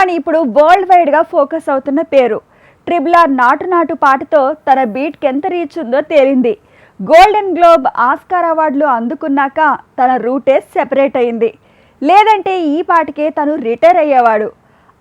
కీరవాణి ఇప్పుడు వరల్డ్ వైడ్గా ఫోకస్ అవుతున్న పేరు. ట్రిబుల్ ఆర్ నాటు నాటు పాటతో తన బీట్కి ఎంత రీచ్ ఉందో తేలింది. గోల్డెన్ గ్లోబ్ ఆస్కార్ అవార్డులు అందుకున్నాక తన రూటే సెపరేట్ అయింది. లేదంటే ఈ పాటకే తను రిటైర్ అయ్యేవాడు.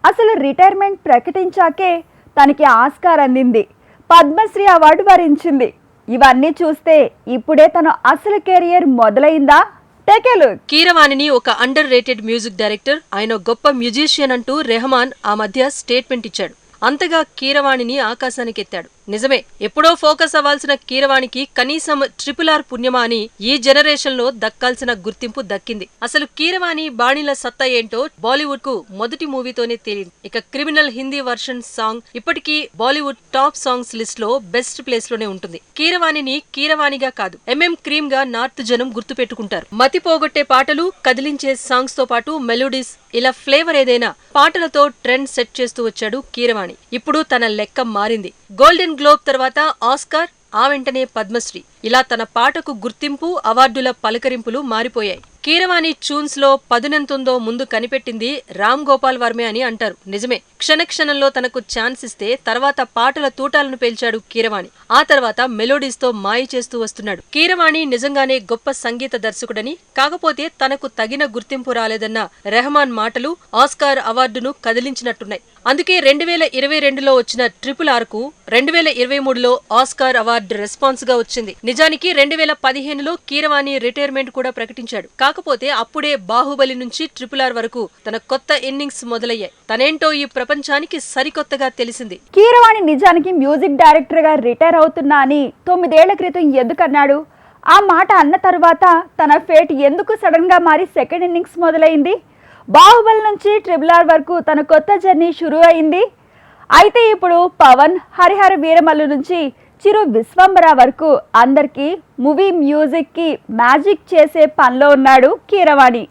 అసలు రిటైర్మెంట్ ప్రకటించాకే తనకి ఆస్కార్ అందింది. పద్మశ్రీ అవార్డు వరించింది. ఇవన్నీ చూస్తే ఇప్పుడే తన అసలు కెరియర్ మొదలైందా? టేకేలు కీరవాణిని ఒక అండర్ రేటెడ్ మ్యూజిక్ డైరెక్టర్ ఆయన గొప్ప మ్యూజిషియన్ అంటూ రెహమాన్ ఆ మధ్య స్టేట్మెంట్ ఇచ్చాడు. అంతగా కీరవాణిని ఆకాశానికి ఎత్తాడు నిజమే ఎప్పుడో ఫోకస్ అవ్వాల్సిన కీరవాణికి కనీసం ట్రిపుల్ ఆర్ పుణ్యమా అని ఈ జనరేషన్లో దక్కాల్సిన గుర్తింపు దక్కింది. అసలు కీరవాణి బాణీల సత్తా ఏంటో బాలీవుడ్కు మొదటి మూవీతోనే తేలింది ఇక క్రిమినల్ హిందీ వర్షన్ సాంగ్ ఇప్పటికీ బాలీవుడ్ టాప్ సాంగ్స్ లిస్ట్లో బెస్ట్ ప్లేస్లోనే ఉంటుంది. కీరవాణిని కీరవాణిగా కాదు ఎంఎం క్రీమ్గా నార్త్ జనం గుర్తు పెట్టుకుంటారు మతి పోగొట్టే పాటలు కదిలించే సాంగ్స్తో పాటు మెలోడీస్ ఇలా ఫ్లేవర్ ఏదైనా పాటలతో ట్రెండ్ సెట్ చేస్తూ వచ్చాడు కీరవాణి. ఇప్పుడు తన లెక్క మారింది. గోల్డెన్ గ్లోబ్ తర్వాత ఆస్కార్ ఆ వెంటనే పద్మశ్రీ. ఇలా తన పాటకు గుర్తింపు అవార్డుల పలకరింపులు మారిపోయాయి. కీరవాణి ట్యూన్స్లో పదునెంతుందో ముందు కనిపెట్టింది రామ్ గోపాల్ వర్మే అని అంటారు. నిజమే. క్షణక్షణంలో తనకు ఛాన్స్ ఇస్తే తర్వాత పాటల తూటాలను పేల్చాడు కీరవాణి. ఆ తర్వాత మెలోడీస్తో మాయ చేస్తూ వస్తున్నాడు. కీరవాణి నిజంగానే గొప్ప సంగీత దర్శకుడని కాకపోతే తనకు తగిన గుర్తింపు రాలేదన్న రెహమాన్ మాటలు ఆస్కార్ అవార్డును కదిలించినట్టున్నాయి. అందుకే రెండు వేల ఇరవై రెండులో వచ్చిన ట్రిపుల్ ఆర్కు రెండు వేల ఇరవై మూడులో ఆస్కార్ అవార్డు రెస్పాన్స్గా వచ్చింది. నిజానికి రెండు వేల పదిహేనులో కీరవాణి రిటైర్మెంట్ కూడా ప్రకటించాడు. కాకపోతే అప్పుడే బాహుబలి నుంచి ట్రిపుల్ ఆర్ వరకు తన కొత్త ఇన్నింగ్స్ మొదలయ్యాయి. తనేంటో ఈ ప్రపంచానికి సరికొత్తగా తెలిసింది. కీరవాణి నిజానికి మ్యూజిక్ డైరెక్టర్గా రిటైర్ అవుతున్నా అని తొమ్మిదేళ్ళ క్రితం ఎందుకన్నాడు ఆ మాట అన్న తర్వాత తన ఫేట్ ఎందుకు సడన్గా మారి సెకండ్ ఇన్నింగ్స్ మొదలైంది? బాహుబలి నుంచి ట్రిబుల్ ఆర్ వరకు తన కొత్త జర్నీ షురూ అయింది అయితే ఇప్పుడు పవన్ హరిహర వీరమల్లు నుంచి చిరు విశ్వంబర వరకు అందరికీ మూవీ మ్యూజిక్కి మ్యాజిక్ చేసే పనిలో ఉన్నాడు కీరవాణి.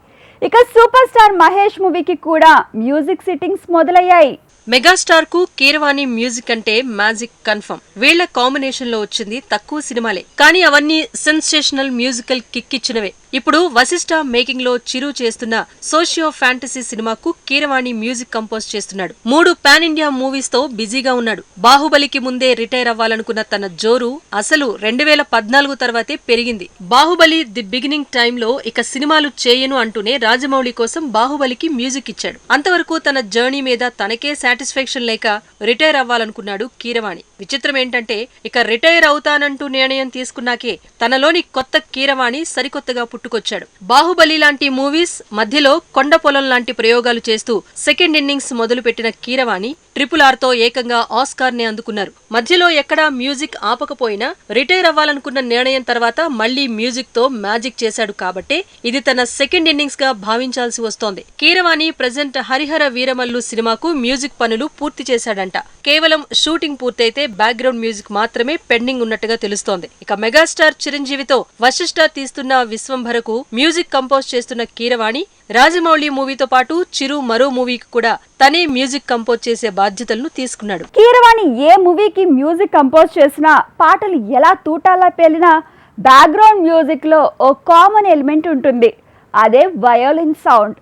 ఇక సూపర్ స్టార్ మహేష్ మూవీకి కూడా మ్యూజిక్ సిట్టింగ్స్ మొదలయ్యాయి. మెగాస్టార్కు కీరవాణి మ్యూజిక్ అంటే మ్యాజిక్ కన్ఫర్మ్. వీళ్ళ కాంబినేషన్లో వచ్చింది తక్కువ సినిమాలే. కానీ అవన్నీ సెన్సేషనల్ మ్యూజికల్ కిక్ ఇచ్చినవే ఇప్పుడు వశిష్ఠ మేకింగ్లో చిరు చేస్తున్న సోషియో ఫ్యాంటసీ సినిమాకు కీరవాణి మ్యూజిక్ కంపోజ్ చేస్తున్నాడు. మూడు పాన్ ఇండియా మూవీస్తో బిజీగా ఉన్నాడు. బాహుబలికి ముందే రిటైర్ అవ్వాలనుకున్న తన జోరు అసలు రెండు వేల పద్నాలుగు తర్వాతే పెరిగింది. బాహుబలి ది బిగినింగ్ టైంలో ఇక సినిమాలు చేయను అంటూనే రాజమౌళి కోసం బాహుబలికి మ్యూజిక్ ఇచ్చాడు. అంతవరకు తన జర్నీ మీద తనకే సాటిస్ఫాక్షన్ లేక రిటైర్ అవ్వాలనుకున్నాడు కీరవాణి. విచిత్రం ఏంటంటే ఇక రిటైర్ అవుతానంటూ నిర్ణయం తీసుకున్నాకే తనలోని కొత్త కీరవాణి సరికొత్తగా పుట్టుకొచ్చాడు. బాహుబలి లాంటి మూవీస్ మధ్యలో కొండ పొలం లాంటి ప్రయోగాలు చేస్తూ సెకండ్ ఇన్నింగ్స్ మొదలుపెట్టిన కీరవాణి ట్రిపుల్ ఆర్తో ఏకంగా ఆస్కార్ని అందుకున్నారు. మధ్యలో ఎక్కడా మ్యూజిక్ ఆపకపోయినా రిటైర్ అవ్వాలనుకున్న నిర్ణయం తర్వాత మళ్ళీ మ్యూజిక్తో మ్యాజిక్ చేశాడు కాబట్టే ఇది తన సెకండ్ ఇన్నింగ్స్గా భావించాల్సి వస్తోంది. కీరవాణి ప్రజెంట్ హరిహర వీరమల్లు సినిమాకు మ్యూజిక్ పనులు పూర్తి చేశాడంట. కేవలం షూటింగ్ పూర్తయితే బ్యాక్గ్రౌండ్ మ్యూజిక్ మాత్రమే పెండింగ్ ఉన్నట్టుగా తెలుస్తోంది. ఇక మెగాస్టార్ చిరంజీవితో వశిష్ఠ తీస్తున్న విశ్వంభరకు మ్యూజిక్ కంపోజ్ చేస్తున్న కీరవాణి రాజమౌళి మూవీతో పాటు చిరు మరో మూవీకి కూడా తనే మ్యూజిక్ కంపోజ్ చేసే బాధ్యతలను తీసుకున్నాడు. కీరవాణి ఏ మూవీకి మ్యూజిక్ కంపోజ్ చేసినా పాటలు ఎలా తూటాలా పేలినా బ్యాక్గ్రౌండ్ మ్యూజిక్లో ఓ కామన్ ఎలిమెంట్ ఉంటుంది. అదే వయోలిన్ సౌండ్.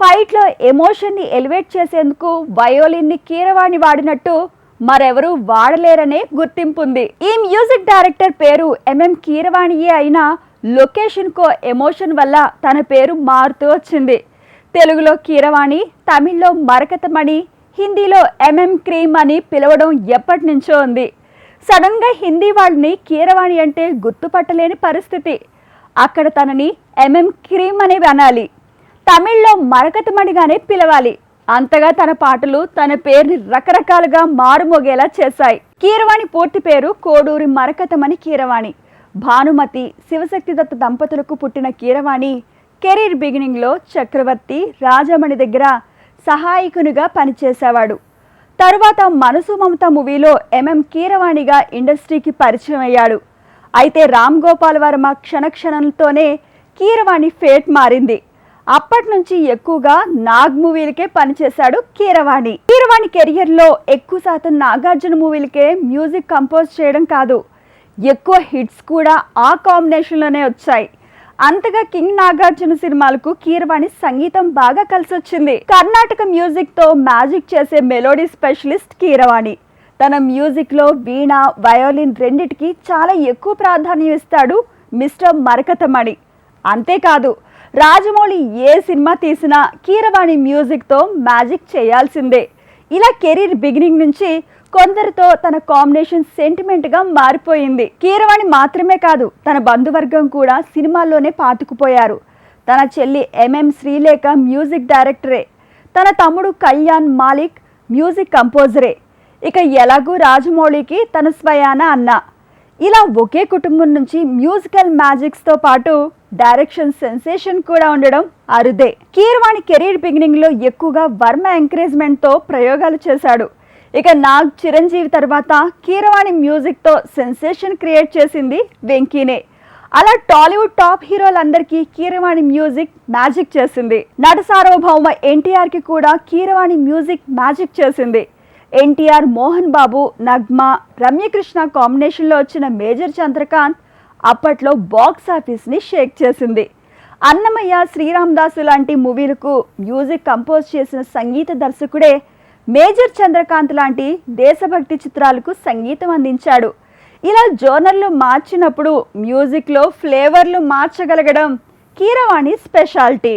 ఫైట్లో ఎమోషన్ని ఎలివేట్ చేసేందుకు వయోలిన్ని కీరవాణి వాడినట్టు మరెవరూ వాడలేరనే గుర్తింపుంది ఈ మ్యూజిక్ డైరెక్టర్ పేరు ఎంఎం కీరవాణియే అయినా లొకేషన్కో ఎమోషన్ వల్ల తన పేరు మారుతూ వచ్చింది. తెలుగులో కీరవాణి తమిళ్ళో మరకతమణి హిందీలో ఎంఎం క్రీమ్ అని పిలవడం ఎప్పటి నుంచో ఉంది. సడన్గా హిందీ వాళ్ళని కీరవాణి అంటే గుర్తుపట్టలేని పరిస్థితి. అక్కడ తనని ఎంఎం క్రీమ్ అని అనాలి. తమిళ్ళో మరకతమణిగానే పిలవాలి. అంతగా తన పాటలు తన పేరుని రకరకాలుగా మారుమోగేలా చేశాయి. కీరవాణి పూర్తి పేరు కోడూరి మరకతమణి కీరవాణి. భానుమతి శివశక్తిదత్త దంపతులకు పుట్టిన కీరవాణి కెరీర్ బిగినింగ్లో చక్రవర్తి రాజమణి దగ్గర సహాయకునిగా పనిచేసేవాడు. తరువాత మనసు మమత మూవీలో ఎంఎం కీరవాణిగా ఇండస్ట్రీకి పరిచయం అయ్యాడు అయితే రామ్ గోపాల్ వర్మ క్షణక్షణంతోనే కీరవాణి ఫేట్ మారింది. అప్పటి నుంచి ఎక్కువగా నాగ్ మూవీలకే పనిచేశాడు కీరవాణి. కీరవాణి కెరియర్లో ఎక్కువ శాతం నాగార్జున మూవీలకే మ్యూజిక్ కంపోజ్ చేయడం కాదు ఎక్కువ హిట్స్ కూడా ఆ కాంబినేషన్లోనే వచ్చాయి. అంతగా కింగ్ నాగార్జున సినిమాలకు కీరవాణి సంగీతం బాగా కలిసొచ్చింది. కర్ణాటక మ్యూజిక్తో మ్యాజిక్ చేసే మెలోడీ స్పెషలిస్ట్ కీరవాణి. తన మ్యూజిక్లో వీణ వయోలిన్ రెండిటికి చాలా ఎక్కువ ప్రాధాన్యం ఇస్తాడు మిస్టర్ మరకతమణి. అంతేకాదు రాజమౌళి ఏ సినిమా తీసినా కీరవాణి మ్యూజిక్తో మ్యాజిక్ చేయాల్సిందే. ఇలా కెరీర్ బిగినింగ్ నుంచి కొందరితో తన కాంబినేషన్ సెంటిమెంట్గా మారిపోయింది. కీరవాణి మాత్రమే కాదు తన బంధువర్గం కూడా సినిమాల్లోనే పాతుకుపోయారు. తన చెల్లి ఎంఎం శ్రీలేఖ మ్యూజిక్ డైరెక్టరే. తన తమ్ముడు కళ్యాణ్ మాలిక్ మ్యూజిక్ కంపోజరే. ఇక ఎలాగూ రాజమౌళికి తన స్వయాన అన్న. ఇలా ఒకే కుటుంబం నుంచి మ్యూజికల్ మ్యాజిక్స్తో పాటు డైరెక్షన్ సెన్సేషన్ కూడా ఉండడం అరుదే. కీరవాణి కెరీర్ బిగినింగ్లో ఎక్కువగా వర్మ ఎంకరేజ్మెంట్తో ప్రయోగాలు చేశాడు. ఇక నాగ్ చిరంజీవి తర్వాత కీరవాణి మ్యూజిక్తో సెన్సేషన్ క్రియేట్ చేసింది వెంకీనే. అలా టాలీవుడ్ టాప్ హీరోలందరికీ కీరవాణి మ్యూజిక్ మ్యాజిక్ చేసింది. నట సార్వభౌమ ఎన్టీఆర్కి కూడా కీరవాణి మ్యూజిక్ మ్యాజిక్ చేసింది. ఎన్టీఆర్ మోహన్ బాబు నగ్మా రమ్యకృష్ణ కాంబినేషన్లో వచ్చిన మేజర్ చంద్రకాంత్ అప్పట్లో బాక్స్ ఆఫీస్ని షేక్ చేసింది. అన్నమయ్య శ్రీరామదాసు లాంటి మూవీలకు మ్యూజిక్ కంపోజ్ చేసిన సంగీత దర్శకుడే మేజర్ చంద్రకాంత్ లాంటి దేశభక్తి చిత్రాలకు సంగీతం అందించాడు. ఇలా జోనర్లు మార్చినప్పుడు మ్యూజిక్లో ఫ్లేవర్లు మార్చగలగడం కీరవాణి స్పెషాలిటీ.